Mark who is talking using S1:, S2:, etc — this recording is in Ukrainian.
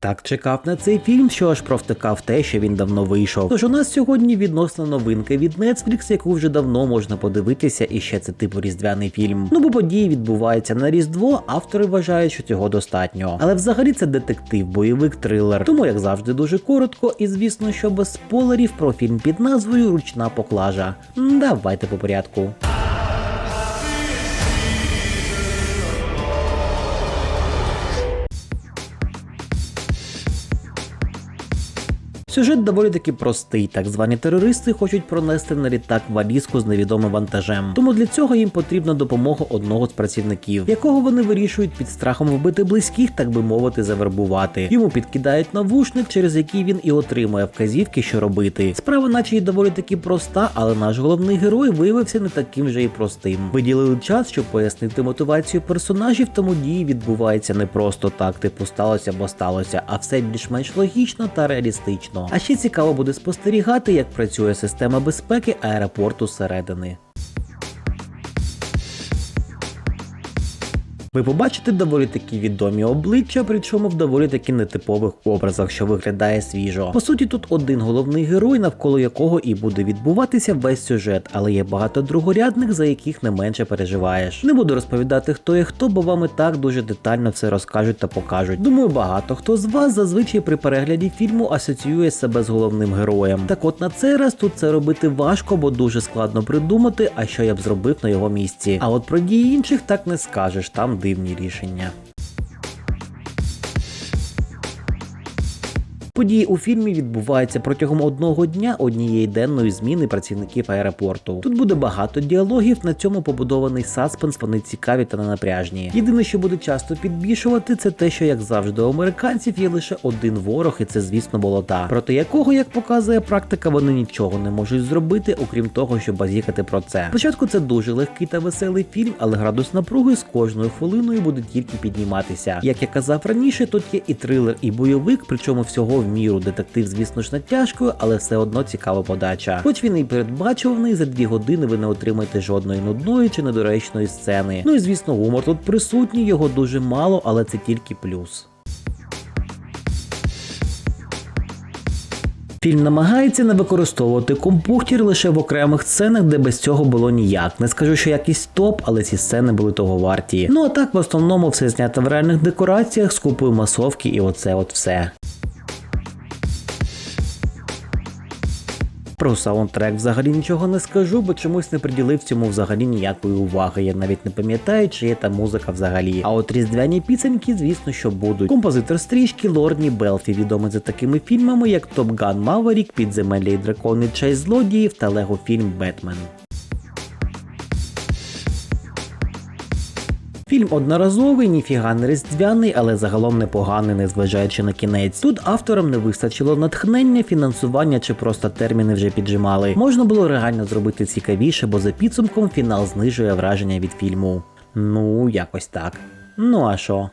S1: Так чекав на цей фільм, що аж провтикав те, що він давно вийшов. Тож у нас сьогодні відносно новинка від Netflix, яку вже давно можна подивитися, і ще це типу різдвяний фільм. Ну бо події відбуваються на Різдво, автори вважають, що цього достатньо. Але взагалі це детектив, бойовик, трилер. Тому, як завжди, дуже коротко, і звісно, що без спойлерів про фільм під назвою Ручна поклажа. Давайте по порядку. Сюжет доволі таки простий. Так звані терористи хочуть пронести на літак валізку з невідомим вантажем. Тому для цього їм потрібна допомога одного з працівників, якого вони вирішують під страхом вбити близьких, так би мовити, завербувати. Йому підкидають навушник, через який він і отримує вказівки, що робити. Справа, наче й доволі таки проста, але наш головний герой виявився не таким же і простим. Виділили час, щоб пояснити мотивацію персонажів, тому дії відбуваються не просто так, типу сталося, бо сталося, а все більш-менш логічно та реалістично. А ще цікаво буде спостерігати, як працює система безпеки аеропорту зсередини. Ви побачите доволі такі відомі обличчя, причому в доволі таки нетипових образах, що виглядає свіжо. По суті, тут один головний герой, навколо якого і буде відбуватися весь сюжет, але є багато другорядних, за яких не менше переживаєш. Не буду розповідати, хто є хто, бо вам і так дуже детально все розкажуть та покажуть. Думаю, багато хто з вас зазвичай при перегляді фільму асоціює себе з головним героєм. Так от на цей раз тут це робити важко, бо дуже складно придумати, а що я б зробив на його місці. А от про дії інших так не скажеш, там дивні рішення. Події у фільмі відбуваються протягом одного дня однієї денної зміни працівників аеропорту. Тут буде багато діалогів, на цьому побудований саспенс, вони цікаві та ненапряжні. Єдине, що буде часто підбільшувати, це те, що як завжди у американців є лише один ворог, і це, звісно, болота, проти якого, як показує практика, вони нічого не можуть зробити, окрім того, щоб базікати про це. Спочатку це дуже легкий та веселий фільм, але градус напруги з кожною хвилиною буде тільки підніматися. Як я казав раніше, тут є і трилер, і бойовик, причому всього міру. Детектив, звісно ж, натяжкою, але все одно цікава подача. Хоч він і передбачуваний, за дві години ви не отримаєте жодної нудної чи недоречної сцени. Ну і звісно, гумор тут присутній, його дуже мало, але це тільки плюс. Фільм намагається не використовувати компухтір лише в окремих сценах, де без цього було ніяк. Не скажу, що якийсь топ, але ці сцени були того варті. Ну а так в основному все знято в реальних декораціях, з купою масовки і оце от все. Про саундтрек взагалі нічого не скажу, бо чомусь не приділив цьому взагалі ніякої уваги. Я навіть не пам'ятаю, чи є там музика взагалі. А от різдвяні пісеньки, звісно, що будуть. Композитор стрічки Лорні Белфі, відомий за такими фільмами, як Топ Ган Маверік, Підземелля і дракони Чай злодіїв та Лего фільм Бетмен. Фільм одноразовий, ніфіга не різдвяний, але загалом непоганий, незважаючи на кінець. Тут авторам не вистачило натхнення, фінансування чи просто терміни вже піджимали. Можна було реально зробити цікавіше, бо за підсумком фінал знижує враження від фільму. Ну, якось так. Ну а що?